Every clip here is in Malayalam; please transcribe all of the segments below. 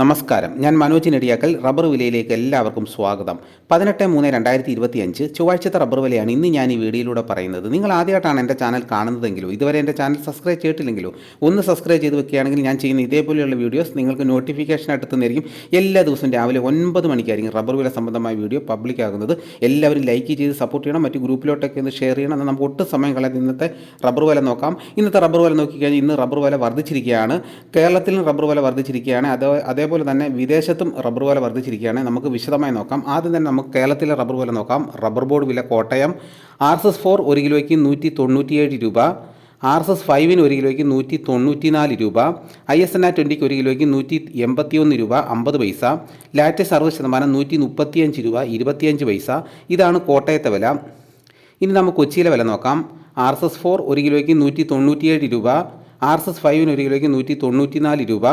നമസ്കാരം. ഞാൻ മനോജ് നെടിയാക്കൽ. റബ്ബർ വിലയിലേക്ക് എല്ലാവർക്കും സ്വാഗതം. പതിനെട്ട് മൂന്ന് രണ്ടായിരത്തി ഇരുപത്തി അഞ്ച് ചൊവ്വാഴ്ചത്തെ റബ്ബർ വിലയാണ് ഇന്ന് ഞാൻ ഈ വീഡിയോയിലൂടെ പറയുന്നത്. നിങ്ങൾ ആദ്യമായിട്ടാണ് എന്റെ ചാനൽ കാണുന്നതെങ്കിലോ ഇതുവരെ എന്റെ ചാനൽ സബ്സ്ക്രൈബ് ചെയ്തിട്ടില്ലെങ്കിലോ ഒന്ന് സബ്സ്ക്രൈബ് ചെയ്ത് വെക്കുകയാണെങ്കിൽ ഞാൻ ചെയ്യുന്ന ഇതേപോലെയുള്ള വീഡിയോസ് നിങ്ങൾക്ക് നോട്ടിഫിക്കേഷനായിട്ട് എത്തുന്നതായിരിക്കും എല്ലാ ദിവസവും രാവിലെ ഒൻപത് മണിക്കായിരിക്കും റബ്ബർ വില സംബന്ധമായ വീഡിയോ പബ്ലിക് ആകുന്നത്. എല്ലാവരും ലൈക്ക് ചെയ്ത് സപ്പോർട്ട് ചെയ്യണം. മറ്റു ഗ്രൂപ്പിലോട്ടൊക്കെ ഒന്ന് ഷെയർ ചെയ്യണം. എന്നാൽ നമുക്ക് ഒട്ടും സമയം കളയാതെ ഇന്നത്തെ റബ്ബർ വില നോക്കാം. ഇന്നത്തെ റബ്ബർ വില നോക്കിക്കഴിഞ്ഞാൽ ഇന്ന് റബ്ബർ വില വർദ്ധിച്ചിരിക്കുകയാണ്. കേരളത്തിലും റബ്ബർ വില വർദ്ധിച്ചിരിക്കുകയാണ്. അത് അതേപോലെ തന്നെ വിദേശത്തും റബ്ബർ വില വർദ്ധിച്ചിരിക്കുകയാണ്. നമുക്ക് വിശദമായി നോക്കാം. ആദ്യം തന്നെ നമുക്ക് കേരളത്തിലെ റബ്ബർ വില നോക്കാം. റബ്ബർ ബോർഡ് വില Kottayam. R S S four ഒരു കിലോയ്ക്ക് നൂറ്റി തൊണ്ണൂറ്റിയേഴ് രൂപ ആർ എസ് എസ് ഫൈവിന് ഒരു കിലോയ്ക്ക് നൂറ്റി തൊണ്ണൂറ്റിനാല് രൂപ ഐ എസ് എൻ ആർ ട്വന്റിക്ക് ഒരു കിലോയ്ക്ക് നൂറ്റി എൺപത്തിയൊന്ന് രൂപ അമ്പത് പൈസ. ലാറ്റസ്റ്റ് അറുപത് ശതമാനം നൂറ്റി മുപ്പത്തിയഞ്ച് രൂപ ഇരുപത്തിയഞ്ച് പൈസ. ഇതാണ് കോട്ടയത്തെ വില. ഇനി നമുക്ക് കൊച്ചിയിലെ വില നോക്കാം. ആർ എസ് എസ് ഫോർ ഒരു കിലോയ്ക്ക് നൂറ്റി തൊണ്ണൂറ്റിയേഴ് രൂപ ആർ എസ് എസ് ഫൈവിന് ഒരു കിലോയ്ക്ക് നൂറ്റി തൊണ്ണൂറ്റിനാല് രൂപ.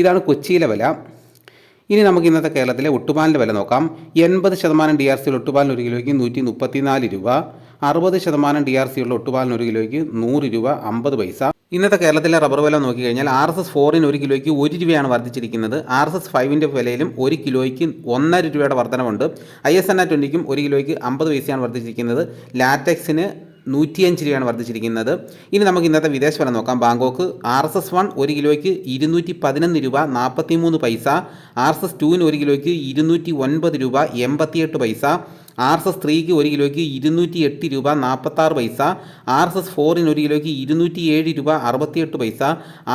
ഇതാണ് കൊച്ചിയിലെ വില. ഇനി നമുക്ക് ഇന്നത്തെ കേരളത്തിലെ ഒട്ടുപാലിന്റെ വില നോക്കാം. എൺപത് ശതമാനം ഡി ആർ സിയുള്ള ഒട്ടുപാലിന് ഒരു കിലോയ്ക്ക് നൂറ്റി മുപ്പത്തിനാല് രൂപ. അറുപത് ശതമാനം ഡി ആർ സിയുള്ള ഒട്ടുപാലിന് ഒരു കിലോയ്ക്ക് നൂറ് രൂപ അമ്പത് പൈസ. ഇന്നത്തെ കേരളത്തിലെ റബ്ബർ വില നോക്കിക്കഴിഞ്ഞാൽ ആർ എസ് എസ് ഫോറിന് ഒരു കിലോയ്ക്ക് ഒരു രൂപയാണ് വർദ്ധിച്ചിരിക്കുന്നത്. ആർ എസ് എസ് ഫൈവിന്റെ വിലയിലും ഒരു കിലോയ്ക്ക് ഒന്നര രൂപയുടെ വർധനമുണ്ട് ഐ എസ് എൻ ആ ട്വന്റിക്കും ഒരു കിലോയ്ക്ക് അമ്പത് പൈസയാണ് വർദ്ധിച്ചിരിക്കുന്നത്. ലാറ്റക്സിന് നൂറ്റിയഞ്ച് രൂപയാണ് വർദ്ധിച്ചിരിക്കുന്നത്. ഇനി നമുക്ക് ഇന്നത്തെ വിദേശ വില നോക്കാം. Bangkok R S S one ഒരു കിലോയ്ക്ക് ഇരുന്നൂറ്റി പതിനൊന്ന് രൂപ നാൽപ്പത്തി മൂന്ന് പൈസ. ആർ എസ് എസ് ടുവിന് ഒരു കിലോയ്ക്ക് ഇരുന്നൂറ്റി ഒൻപത് രൂപ എൺപത്തിയെട്ട് പൈസ. ആർ എസ് എസ് ത്രീക്ക് ഒരു കിലോയ്ക്ക് ഇരുന്നൂറ്റി എട്ട് രൂപ നാൽപ്പത്താറ് പൈസ ആർ എസ് എസ് ഫോറിന് ഒരു കിലോയ്ക്ക് ഇരുന്നൂറ്റി ഏഴ് രൂപ അറുപത്തിയെട്ട് പൈസ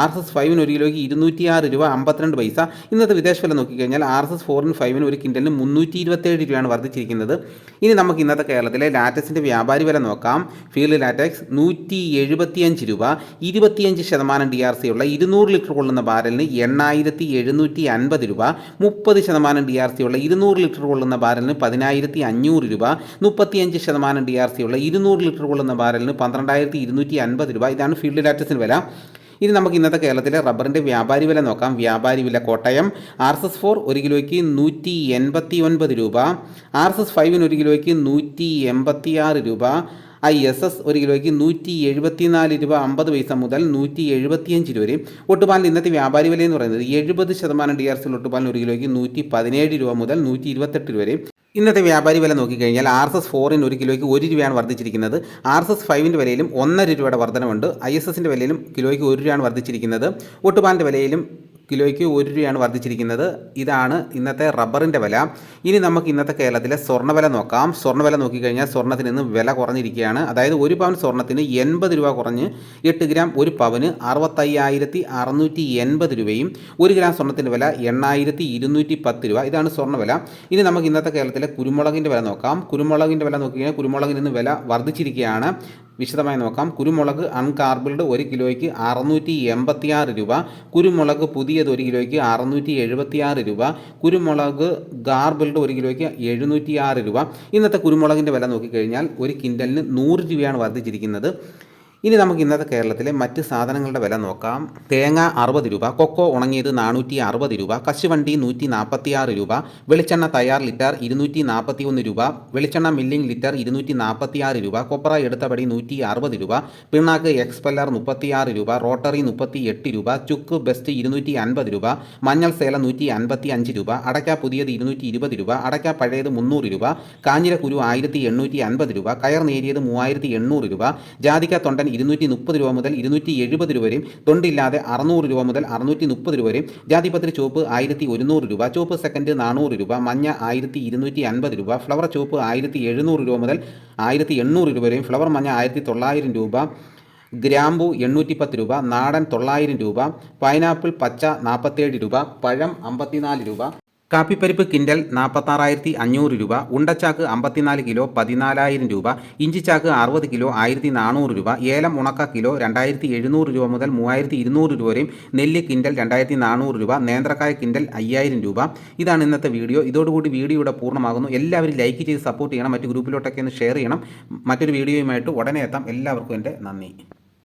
ആർ എസ് എസ് ഫൈവിന് ഒരു കിലോയ്ക്ക് ഇരുന്നൂറ്റി ആറ് രൂപ അമ്പത്തിരണ്ട് പൈസ. ഇന്നത്തെ വിദേശ വില നോക്കിക്കഴിഞ്ഞാൽ ആർ എസ് എസ് ഫോറിന് ഫൈവിന് ഒരു കിൻഡലിന് മുന്നൂറ്റി ഇരുപത്തേഴ് രൂപയാണ് വർദ്ധിച്ചിരിക്കുന്നത്. ഇനി നമുക്ക് ഇന്നത്തെ കേരളത്തിലെ ലാറ്റക്സിന്റെ വ്യാപാരി വില നോക്കാം. ഫീൽഡ് ലാറ്റക്സ് നൂറ്റി എഴുപത്തിയഞ്ച് രൂപ ഇരുപത്തിയഞ്ച് ശതമാനം ഡി ആർ സി ഉള്ള ഇരുന്നൂറ് ലിറ്റർ കൊള്ളുന്ന ബാരലിന് എണ്ണായിരത്തി എഴുന്നൂറ്റി അൻപത് രൂപ മുപ്പത് ശതമാനം ഡി ആർ സി ഉള്ള ഇരുന്നൂറ് ലിറ്റർ കൊള്ളുന്ന ബാരലിന് പതിനായിരത്തി അഞ്ഞൂറ് രൂപ മുപ്പത്തിയഞ്ച് ശതമാനം ഡി ആർ സി ഉള്ള ഇരുന്നൂറ് ലിറ്റർ കൊള്ളുന്ന ബാരലിന് പന്ത്രണ്ടായിരത്തി ഇരുന്നൂറ്റി അൻപത് രൂപ. ഇതാണ് ഫീൽഡ് ഡാറ്റസിന് വില. ഇനി നമുക്ക് ഇന്നത്തെ കേരളത്തിലെ റബ്ബറിന്റെ വ്യാപാരി വില നോക്കാം. വ്യാപാരി വില Kottayam R S S four ഒരു കിലോയ്ക്ക് നൂറ്റി എൺപത്തി ഒൻപത് രൂപ ആർ എസ് എസ് ഫൈവിന് ഒരു കിലോയ്ക്ക് നൂറ്റി എൺപത്തി ആറ് രൂപ. ഐ എസ് എസ് ഒരു കിലോയ്ക്ക് നൂറ്റി എഴുപത്തിനാല് രൂപ അമ്പത് പൈസ മുതൽ നൂറ്റി എഴുപത്തിയഞ്ച് രൂപ വരെയും ഒട്ടുപാലിന്റെ ഇന്നത്തെ വ്യാപാരി വില എന്ന് പറയുന്നത് എഴുപത് ശതമാനം ഡി ആർ സി ഒട്ടുപാലിന് ഒരു കിലോയ്ക്ക് നൂറ്റി പതിനേഴ് രൂപ മുതൽ നൂറ്റി ഇരുപത്തെട്ട് രൂപ വരെയും ഇന്നത്തെ വ്യാപാരി വില നോക്കിക്കഴിഞ്ഞാൽ ആർ എസ് എസ് ഫോറിന് ഒരു കിലോയ്ക്ക് ഒരു രൂപയാണ് വർദ്ധിച്ചിരിക്കുന്നത്. ആർ എസ് എസ് ഫൈവിന്റെ വിലയിലും ഒന്നര രൂപയുടെ വർധനമുണ്ട് ഐ എസ് എസിന്റെ വിലയിലും കിലോയ്ക്ക് ഒരു രൂപയാണ് വർദ്ധിച്ചിരിക്കുന്നത്. ഒട്ടുപാലിന്റെ വിലയിലും കിലോയ്ക്ക് ഒരു രൂപയാണ് വർദ്ധിച്ചിരിക്കുന്നത്. ഇതാണ് ഇന്നത്തെ റബ്ബറിന്റെ വില. ഇനി നമുക്ക് ഇന്നത്തെ കേരളത്തിലെ സ്വർണവില നോക്കാം. സ്വർണവില നോക്കിക്കഴിഞ്ഞാൽ സ്വർണത്തിന് ഇന്ന് വില കുറഞ്ഞിരിക്കുകയാണ്. അതായത് ഒരു പവൻ സ്വർണത്തിന് എൺപത് രൂപ കുറഞ്ഞ് എട്ട് ഗ്രാം ഒരു പവന് അറുപത്തയ്യായിരത്തി അറുന്നൂറ്റി എൺപത് രൂപയും ഒരു ഗ്രാം സ്വർണത്തിന്റെ വില എണ്ണായിരത്തി ഇരുന്നൂറ്റി പത്ത് രൂപ. ഇതാണ് സ്വർണവില ഇനി നമുക്ക് ഇന്നത്തെ കേരളത്തിലെ കുരുമുളകിന്റെ വില നോക്കാം. കുരുമുളകിന്റെ വില നോക്കിക്കഴിഞ്ഞാൽ കുരുമുളകിന് ഇന്ന് വില വർദ്ധിച്ചിരിക്കുകയാണ്. വിശദമായി നോക്കാം. കുരുമുളക് അൺകാർബിൾഡ് ഒരു കിലോയ്ക്ക് അറുന്നൂറ്റി എൺപത്തിയാറ് രൂപ. കുരുമുളക് പുതിയത് ഒരു കിലോയ്ക്ക് അറുന്നൂറ്റി എഴുപത്തിയാറ് രൂപ. കുരുമുളക് ഗാർബിൾഡ് ഒരു കിലോയ്ക്ക് എഴുന്നൂറ്റിയാറ് രൂപ. ഇന്നത്തെ കുരുമുളകിന്റെ വില നോക്കിക്കഴിഞ്ഞാൽ ഒരു കിൻഡലിന് നൂറ് രൂപയാണ് വർദ്ധിച്ചിരിക്കുന്നത്. ഇനി നമുക്ക് ഇന്നത്തെ കേരളത്തിലെ മറ്റ് സാധനങ്ങളുടെ വില നോക്കാം. തേങ്ങ അറുപത് രൂപ കൊക്കോ ഉണങ്ങിയത് നാനൂറ്റി അറുപത് രൂപ കശുവണ്ടി നൂറ്റി നാൽപ്പത്തി ആറ് രൂപ വെളിച്ചെണ്ണ തയ്യാർ ലിറ്റർ ഇരുന്നൂറ്റി നാൽപ്പത്തി ഒന്ന് രൂപ വെളിച്ചെണ്ണ മില്ലിംഗ് ലിറ്റർ ഇരുന്നൂറ്റി നാൽപ്പത്തി ആറ് രൂപ കൊപ്ര എടുത്തപടി നൂറ്റി അറുപത് രൂപ പിണ്ണാക്ക് എക്സ്പെല്ലർ മുപ്പത്തിയാറ് രൂപ റോട്ടറി മുപ്പത്തി എട്ട് രൂപ ചുക്ക് ബെസ്റ്റ് ഇരുന്നൂറ്റി അൻപത് രൂപ മഞ്ഞൾ സേല നൂറ്റി അൻപത്തി അഞ്ച് രൂപ അടയ്ക്ക പുതിയത് ഇരുന്നൂറ്റി ഇരുപത് രൂപ അടയ്ക്ക പഴയത് മുന്നൂറ് രൂപ കാഞ്ഞിരക്കുരു ആയിരത്തി എണ്ണൂറ്റി അൻപത് രൂപ കയർ നേരിയത് മൂവായിരത്തി എണ്ണൂറ് രൂപ ജാതിക്ക തൊണ്ടൻ ഇരുന്നൂറ്റി മുപ്പത് രൂപ മുതൽ ഇരുന്നൂറ്റി എഴുപത് രൂപ വരെയും. തൊണ്ടില്ലാതെ അറുന്നൂറ് രൂപ മുതൽ അറുന്നൂറ്റി മുപ്പത് രൂപ വരെയും. ജാതിപത്രി ചുവപ്പ് ആയിരത്തി ഒരുന്നൂറ് രൂപ ചുവപ്പ് സെക്കൻഡ് നാനൂറ് രൂപ മഞ്ഞ ആയിരത്തി ഇരുന്നൂറ്റി അൻപത് രൂപ ഫ്ലവർ ചുവപ്പ് ആയിരത്തി എഴുന്നൂറ് രൂപ മുതൽ ആയിരത്തി എണ്ണൂറ് രൂപ വരെയും. ഫ്ലവർ മഞ്ഞ ആയിരത്തി തൊള്ളായിരം രൂപ ഗ്രാമ്പു എണ്ണൂറ്റി പത്ത് രൂപ നാടൻ തൊള്ളായിരം രൂപ പൈനാപ്പിൾ പച്ച നാൽപ്പത്തേഴ് രൂപ പഴം അമ്പത്തിനാല് രൂപ. കാപ്പിപ്പരിപ്പ് കിൻഡൽ നാൽപ്പത്താറായിരത്തി അഞ്ഞൂറ് രൂപ ഉണ്ടച്ചാക്ക് അമ്പത്തിനാല് കിലോ പതിനാലായിരം രൂപ ഇഞ്ചിച്ചാക്ക് അറുപത് കിലോ ആയിരത്തി നാനൂറ് രൂപ ഏലം ഉണക്ക കിലോ രണ്ടായിരത്തി എഴുന്നൂറ് രൂപ മുതൽ മൂവായിരത്തി ഇരുന്നൂറ് രൂപ വരെയും നെല്ല് കിൻഡൽ രണ്ടായിരത്തി നാനൂറ് രൂപ നേന്ത്രക്കായ കിൻഡൽ അയ്യായിരം രൂപ. ഇതാണ് ഇന്നത്തെ വീഡിയോ. ഇതോടുകൂടി വീഡിയോ ഇവിടെ പൂർണമാകുന്നു. എല്ലാവരും ലൈക്ക് ചെയ്ത് സപ്പോർട്ട് ചെയ്യണം. മറ്റ് ഗ്രൂപ്പിലോട്ടൊക്കെ ഒന്ന് ഷെയർ ചെയ്യണം. മറ്റൊരു വീഡിയോയുമായിട്ട് ഉടനെ എത്താം. എല്ലാവർക്കും എന്റെ നന്ദി.